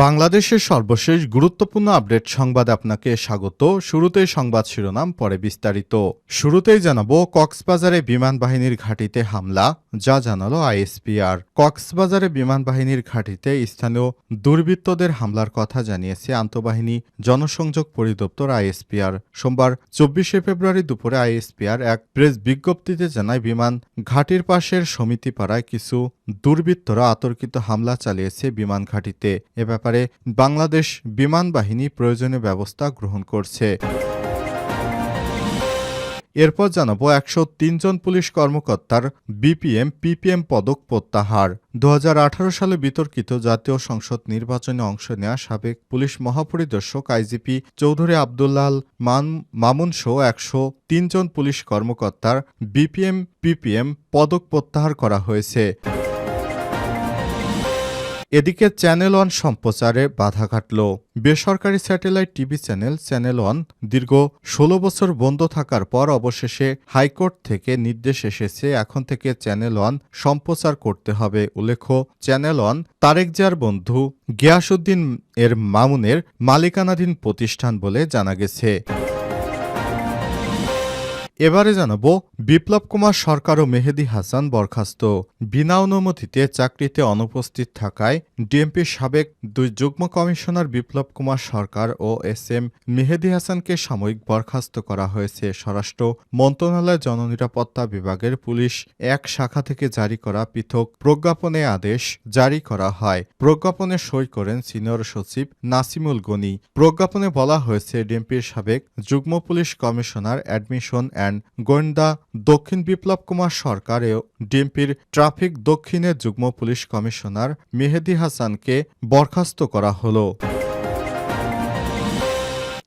বাংলাদেশের সর্বশেষ গুরুত্বপূর্ণ আপডেট সংবাদ আপনাকে স্বাগত। শুরুতেই সংবাদ শিরোনাম, পরে বিস্তারিত। শুরুতেই জানাব, কক্সবাজারে বিমান বাহিনীর ঘাঁটিতে হামলা, যা জানালো আইএসপিআর। কক্সবাজারে বিমান বাহিনীর ঘাঁটিতে স্থানীয় দুর্বৃত্তদের হামলার কথা জানিয়েছে আন্তঃবাহিনী জনসংযোগ পরিদপ্তর আইএসপিআর। সোমবার চব্বিশে ফেব্রুয়ারি দুপুরে আইএসপিআর এক প্রেস বিজ্ঞপ্তিতে জানায়, বিমান ঘাটির পাশের সমিতিপাড়ায় কিছু দুর্বৃত্তরা আতর্কিত হামলা চালিয়েছে বিমান ঘাঁটিতে। এ ব্যাপারে বাংলাদেশ বিমান বাহিনী প্রয়োজনীয় ব্যবস্থা গ্রহণ করছে। এরপর জানাব একশো জন পুলিশ কর্মকর্তার বিপিএম পিপিএম পদক প্রত্যাহার। দু হাজার আঠারো সালে বিতর্কিত জাতীয় সংসদ নির্বাচনে অংশ নেওয়া সাবেক পুলিশ মহাপরিদর্শক আইজিপি চৌধুরী আবদুল্লাল মান মামুন সহ একশো জন পুলিশ কর্মকর্তার বিপিএম পিপিএম পদক প্রত্যাহার করা হয়েছে। এদিকে চ্যানেল ওয়ান সম্প্রচারে বাধা ঘাটল। বেসরকারি satellite TV channel channel one দীর্ঘ ষোলো বছর বন্ধ থাকার পর অবশেষে হাইকোর্ট থেকে নির্দেশ এসেছে, এখন থেকে চ্যানেল ওয়ান সম্প্রচার করতে হবে। উল্লেখ্য, চ্যানেল ওয়ান তারেক জিয়ার বন্ধু গিয়াসুদ্দিন এর মামুনের মালিকানাধীন প্রতিষ্ঠান বলে জানা গেছে। এবারে জানাব, বিপ্লব কুমার সরকার ও মেহেদি হাসান বরখাস্ত। বিনা অনুমতিতে চাকরিতে অনুপস্থিত থাকায় ডিএমপির সাবেক দুই যুগ্ম কমিশনার বিপ্লব কুমার সরকার ও এস এম মেহেদি হাসানকে সাময়িক বরখাস্ত করা হয়েছে। স্বরাষ্ট্র মন্ত্রণালয় জননিরাপত্তা বিভাগের পুলিশ এক শাখা থেকে জারি করা পৃথক প্রজ্ঞাপনে আদেশ জারি করা হয়। প্রজ্ঞাপনে সই করেন সিনিয়র সচিব নাসিমুল গনি। প্রজ্ঞাপনে বলা হয়েছে, ডিএমপির সাবেক যুগ্ম পুলিশ কমিশনার অ্যাডমিশন অ্যান্ড গোয়েন্দা দক্ষিণ বিপ্লব কুমার সরকারেও ডিএমপির ট্রাফিক দক্ষিণের যুগ্ম পুলিশ কমিশনার মেহেদি হাসানকে বরখাস্ত করা হলো।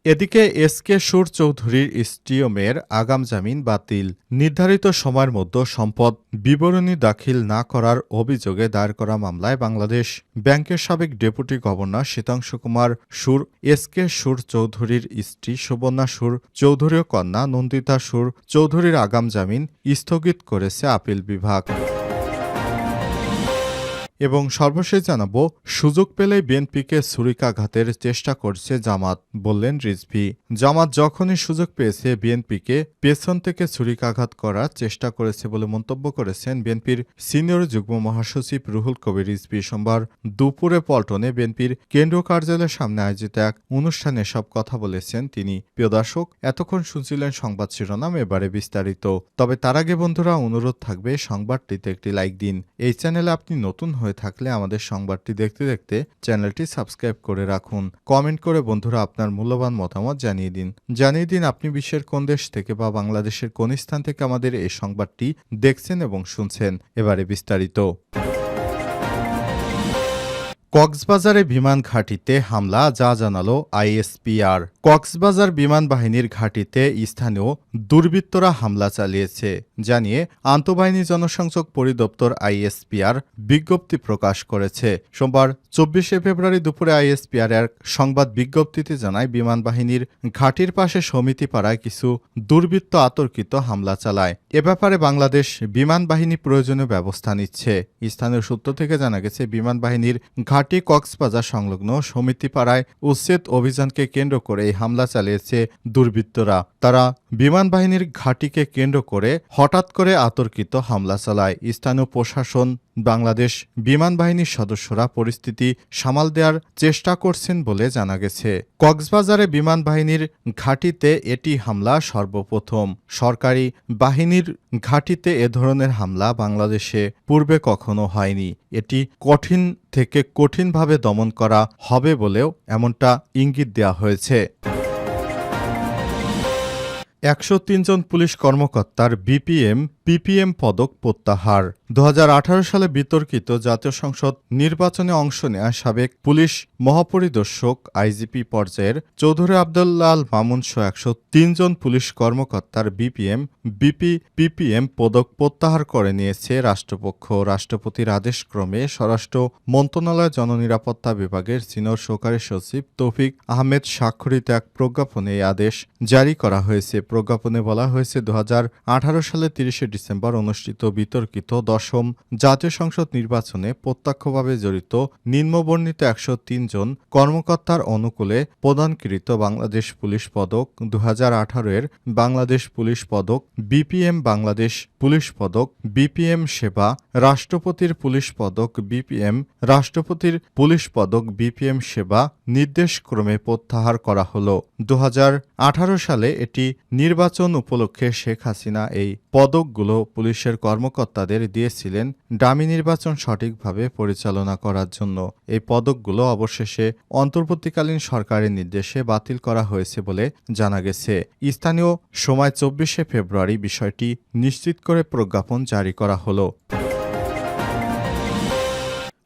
এদিকে এস কে সুর চৌধুরীর স্টিওমের আগাম জামিন বাতিল। নির্ধারিত সময়ের মধ্যে সম্পদ বিবরণী দাখিল না করার অভিযোগে দায়ের করা মামলায় বাংলাদেশ ব্যাংকের সাবেক ডেপুটি গভর্নর শীতাংশু কুমার সুর, এস কে সুর চৌধুরীর স্ত্রী সুবর্ণা সুর চৌধুরী কন্যা নন্দিতা সুর চৌধুরীর আগাম জামিন স্থগিত করেছে আপিল বিভাগ। এবং সর্বশেষ জানাব, সুযোগ পেলে বিএনপিকে ছুরিকাঘাতের চেষ্টা করছে জামাত, বললেন রিজভি। জামাত যখনই সুযোগ পেয়েছে, বিএনপিকে পেছন থেকে ছুরিকাঘাত করার চেষ্টা করেছে বলে মন্তব্য করেছেন বিএনপির সিনিয়র যুগ্ম মহাসচিব রুহুল কবির রিজভি। সোমবার দুপুরে পল্টনে বিএনপির কেন্দ্রীয় কার্যালয়ের সামনে আয়োজিত এক অনুষ্ঠানে সব কথা বলেছেন তিনি। প্রিয় দর্শক, এতক্ষণ শুনছিলেন সংবাদ শিরোনাম, এবারে বিস্তারিত। তবে তার আগে বন্ধুরা, অনুরোধ থাকবে, সংবাদটিতে একটি লাইক দিন। এই চ্যানেলে আপনি নতুন থাকলে আমাদের সংবাদটি দেখতে দেখতে চ্যানেলটি সাবস্ক্রাইব করে রাখুন। কমেন্ট করে বন্ধুরা আপনার মূল্যবান মতামত জানিয়ে দিন। জানিয়ে দিন আপনি বিশ্বের কোন দেশ থেকে বা বাংলাদেশের কোন স্থান থেকে আমাদের এই সংবাদটি দেখছেন এবং শুনছেন। এবারে বিস্তারিত। কক্সবাজারে বিমান ঘাঁটিতে হামলা, যা জানালো আইএসপিআর। কক্সবাজার বিমান বাহিনীর ঘাঁটিতে স্থানীয় দুর্বৃত্তরা হামলা চালিয়েছে, জানিয়ে আন্তঃবাহিনী জনসংযোগ পরিদপ্তর আইএসপিআর বিজ্ঞপ্তি প্রকাশ করেছে। সোমবার চব্বিশে ফেব্রুয়ারি দুপুরে আইএসপিআর এক সংবাদ বিজ্ঞপ্তিতে জানায় বিমান বাহিনীর ঘাঁটির পাশে সমিতিপাড়ায় কিছু দুর্বৃত্ত আতর্কিত হামলা চালায়। এ ব্যাপারে বাংলাদেশ বিমান বাহিনী প্রয়োজনীয় ব্যবস্থা নিচ্ছে। স্থানীয় সূত্র থেকে জানা গেছে বিমান বাহিনীর ঘাঁটি কক্সবাজার সংলগ্ন সমিতিপাড়ায় উচ্ছেদ অভিযানকে কেন্দ্র করে হামলা চালিয়েছে দুর্বৃত্তরা। তারা বিমান বাহিনীর ঘাঁটিকে কেন্দ্র করে হঠাৎ করে আতর্কিত হামলা চালায়। স্থানীয় প্রশাসন, বাংলাদেশ বিমান বাহিনীর সদস্যরা পরিস্থিতি সামাল দেওয়ার চেষ্টা করছেন বলে জানা গেছে। কক্সবাজারে বিমান বাহিনীর ঘাঁটিতে এটি হামলা সর্বপ্রথম। সরকারি বাহিনীর ঘাঁটিতে এ ধরনের হামলা বাংলাদেশে পূর্বে কখনো হয়নি। এটি কঠিন থেকে কঠিনভাবে দমন করা হবে বলেও এমনটা ইঙ্গিত দেওয়া হয়েছে। একশো জন পুলিশ কর্মকর্তার বিপিএম পিপিএম পদক প্রত্যাহার। দু হাজার আঠারো সালে বিতর্কিত জাতীয় সংসদ নির্বাচনে অংশ নেয়া সাবেক পুলিশ মহাপরিদর্শক আইজিপি পর্যায়ের চৌধুরী আবদুল্লাল মামুন সহ একশো তিনজন পুলিশ কর্মকর্তার বিপিএম, বিপি, পিপিএম পদক প্রত্যাহার করে নিয়েছে রাষ্ট্রপক্ষ। রাষ্ট্রপতির আদেশক্রমে স্বরাষ্ট্র মন্ত্রণালয় জননিরাপত্তা বিভাগের সিনিয়র সহকারী সচিব তৌফিক আহমেদ স্বাক্ষরিত এক প্রজ্ঞাপনে এই আদেশ জারি করা হয়েছে। প্রজ্ঞাপনে বলা হয়েছে দু হাজার আঠারো সালে তিরিশে ডিসেম্বর অনুষ্ঠিত বিতর্কিত দশম জাতীয় সংসদ নির্বাচনে প্রত্যক্ষভাবে জড়িত নিম্নবর্ণিত একশো জন কর্মকর্তার অনুকূলে প্রদানকৃত বাংলাদেশ পুলিশ পদক দুহাজার আঠারো এর বাংলাদেশ পুলিশ পদক বিপিএম বাংলাদেশ পুলিশ পদক বিপিএম সেবা, রাষ্ট্রপতির পুলিশ পদক বিপিএম, রাষ্ট্রপতির পুলিশ পদক বিপিএম সেবা নির্দেশক্রমে প্রত্যাহার করা হলো। দু সালে এটি নির্বাচন উপলক্ষে শেখ হাসিনা এই পদকগুলো পুলিশের কর্মকর্তাদের দিয়েছিলেন ডামি নির্বাচন সঠিকভাবে পরিচালনা করার জন্য। এই পদকগুলো অবশেষে অন্তর্বর্তীকালীন সরকারের নির্দেশে বাতিল করা হয়েছে বলে জানা গেছে। স্থানীয় সময় চব্বিশে ফেব্রুয়ারি বিষয়টি নিশ্চিত করে প্রজ্ঞাপন জারি করা হলো।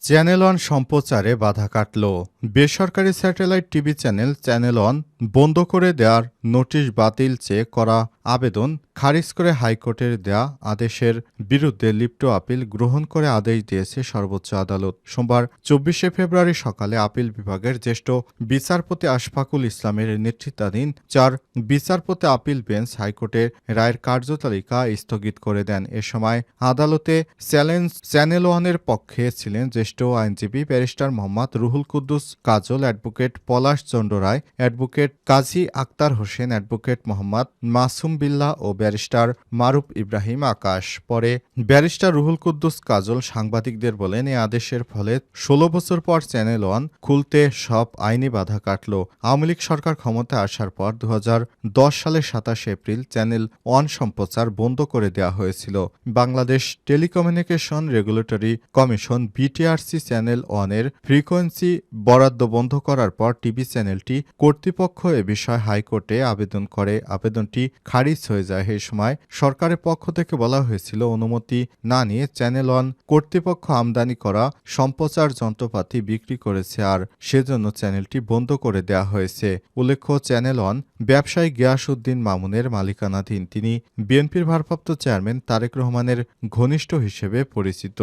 চ্যানেল ওয়ান সম্প্রচারে বাধা কাটল। বেসরকারি satellite TV channel channel one বন্ধ করে দেওয়ার নোটিশ বাতিল চেয়ে করা আবেদন খারিজ করে হাইকোর্টের দেয়া আদেশের বিরুদ্ধে লিপ্ট আপিল গ্রহণ করে আদেশ দিয়েছে সর্বোচ্চ আদালত। সোমবার চব্বিশে ফেব্রুয়ারি সকালে আপিল বিভাগের জ্যেষ্ঠ বিচারপতি আশফাকুল ইসলামের নেতৃত্বাধীন চার বিচারপতি আপিল বেঞ্চ হাইকোর্টের রায়ের কার্যতালিকা স্থগিত করে দেন। এ সময় আদালতে চ্যালেঞ্জ চ্যানেল ওয়ানের পক্ষে ছিলেন জ্যেষ্ঠ আইনজীবী barrister Mohammad Ruhul Quddus Kajal advocate Palash Chandra Roy, advocate Kazi Akter Hossain, advocate Mohammad Masum Billah ও ব্যারিস্টার মারুফ ইব্রাহিম আকাশ। পরে ব্যারিস্টার রুহুল কুদ্দুস কাজল সাংবাদিকদের বলেন এই আদেশের ফলে ষোলো বছর পর চ্যানেল ওয়ান খুলতে সব আইনি বাধা কাটল। আওয়ামী লীগ সরকার ক্ষমতায় আসার পর দু হাজার দশ সালের সাতাশে এপ্রিল চ্যানেল ওয়ান সম্প্রচার বন্ধ করে দেওয়া হয়েছিল। Bangladesh telecommunication regulatory commission BTRC channel ওয়ানের ফ্রিকোয়েন্সি বরাদ্দ বন্ধ করার পর টিভি চ্যানেলটি কর্তৃপক্ষ এ বিষয়ে হাইকোর্টে আবেদন করে। আবেদনটি খারিজ হয়ে যায় এই সময় সরকারের পক্ষ থেকে বলা হয়েছিল, অনুমতি না নিয়ে চ্যানেল ওয়ান কর্তৃপক্ষ আমদানি করা সম্প্রচার যন্ত্রপাতি বিক্রি করেছে আর সেজন্য চ্যানেলটি বন্ধ করে দেয়া হয়েছে। উল্লেখ্য, চ্যানেল ওয়ান ব্যবসায়ী গিয়াসউদ্দিন মামুনের মালিকানাধীন, তিনি বিএনপির ভারপ্রাপ্ত চেয়ারম্যান তারেক রহমানের ঘনিষ্ঠ হিসেবে পরিচিত।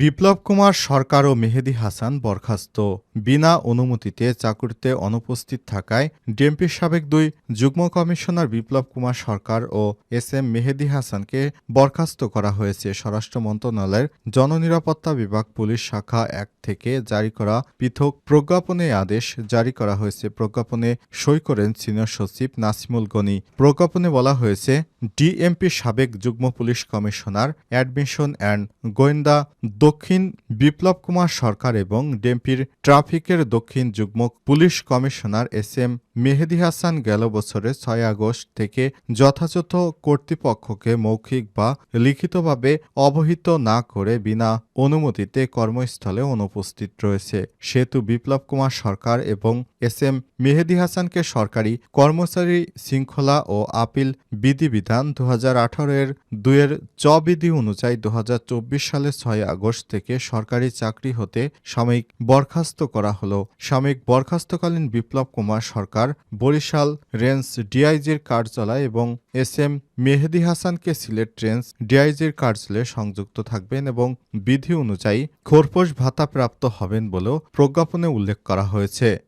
বিপ্লব কুমার সরকার ও মেহেদি হাসান বরখাস্ত। বিনা অনুমতিতে চাকুরিতে অনুপস্থিত থাকায় ডিএমপির সাবেক দুই যুগ্ম কমিশনার বিপ্লব কুমার সরকার ও এস এম মেহেদি হাসানকে বরখাস্ত করা হয়েছে। স্বরাষ্ট্র মন্ত্রণালয়ের জননিরাপত্তা বিভাগ পুলিশ শাখা এক থেকে জারি করা পৃথক প্রজ্ঞাপনে আদেশ জারি করা হয়েছে। প্রজ্ঞাপনে সই করেন সিনিয়র সচিব নাসিমুল গনি। প্রজ্ঞাপনে বলা হয়েছে ডিএমপি সাবেক যুগ্ম পুলিশ কমিশনার অ্যাডমিশন অ্যান্ড গোয়েন্দা দক্ষিণ বিপ্লব কুমার সরকার এবং ডেমপির ট্রাফিকের দক্ষিণ যুগ্ম police commissioner S M Mehedi Hasan গেল বছরের ছয় আগস্ট থেকে যথাযথ কর্তৃপক্ষকে মৌখিক বা লিখিতভাবে অবহিত না করে বিনা অনুমতিতে কর্মস্থলে অনুপস্থিত রয়েছে। সেতু বিপ্লব কুমার সরকার এবং এস এম মেহেদি হাসানকে সরকারি কর্মচারী শৃঙ্খলা ও আপিল বিধিবিধান দু হাজার আঠারো এর দুয়ের চ বিধি অনুযায়ী দু সালের ছয় আগস্ট থেকে সরকারি চাকরি হতে সাময়িক বরখাস্ত করা হলো। সাময়িক বরখাস্তকালীন বিপ্লব কুমার সরকার বরিশাল রেঞ্জ ডিআইজির কার্যালয় এবং এস এম মেহেদি হাসানকে সিলেট রেঞ্জ ডিআইজির কার্যালয়ে সংযুক্ত থাকবেন এবং বিধি অনুযায়ী খোরপোশ ভাতা প্রাপ্ত হবেন বলেও প্রজ্ঞাপনে উল্লেখ করা হয়েছে।